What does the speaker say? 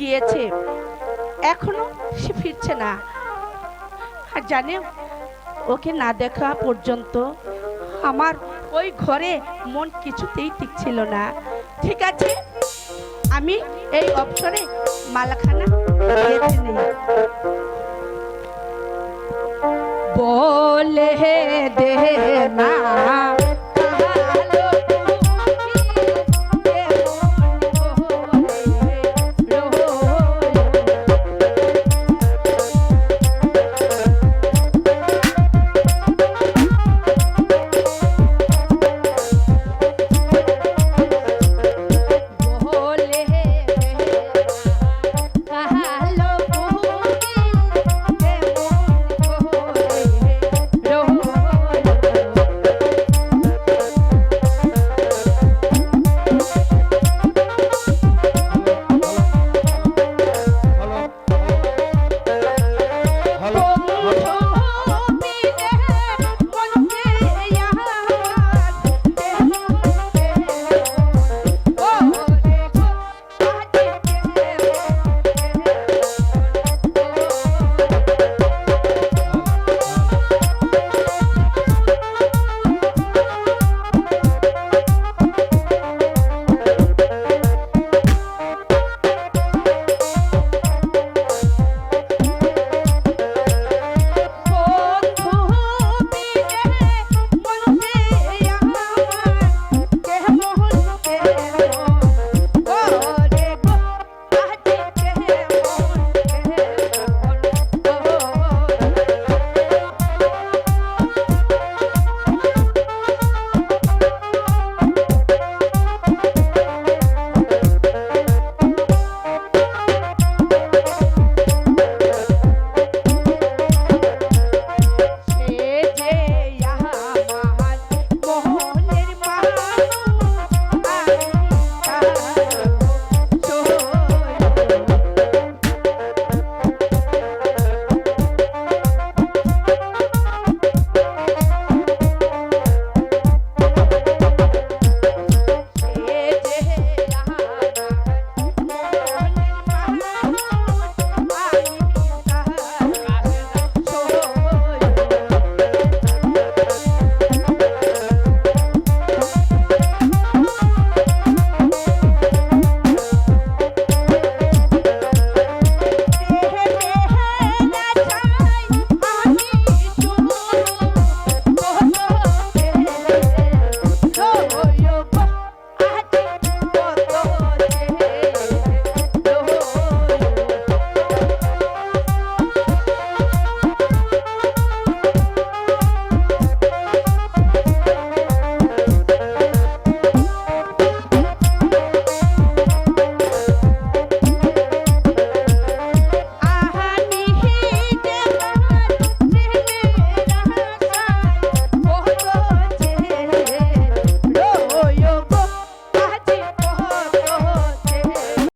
গিয়েছে। এখনও সে ফিরছে না। আর জানে, ওকে না দেখা পর্যন্ত আমার ওই ঘরে মন কিছুতেই টিকছিল না। ঠিক আছে, আমি এই অবসরে মালাখানা গেঁথে নেই। বলে দে না।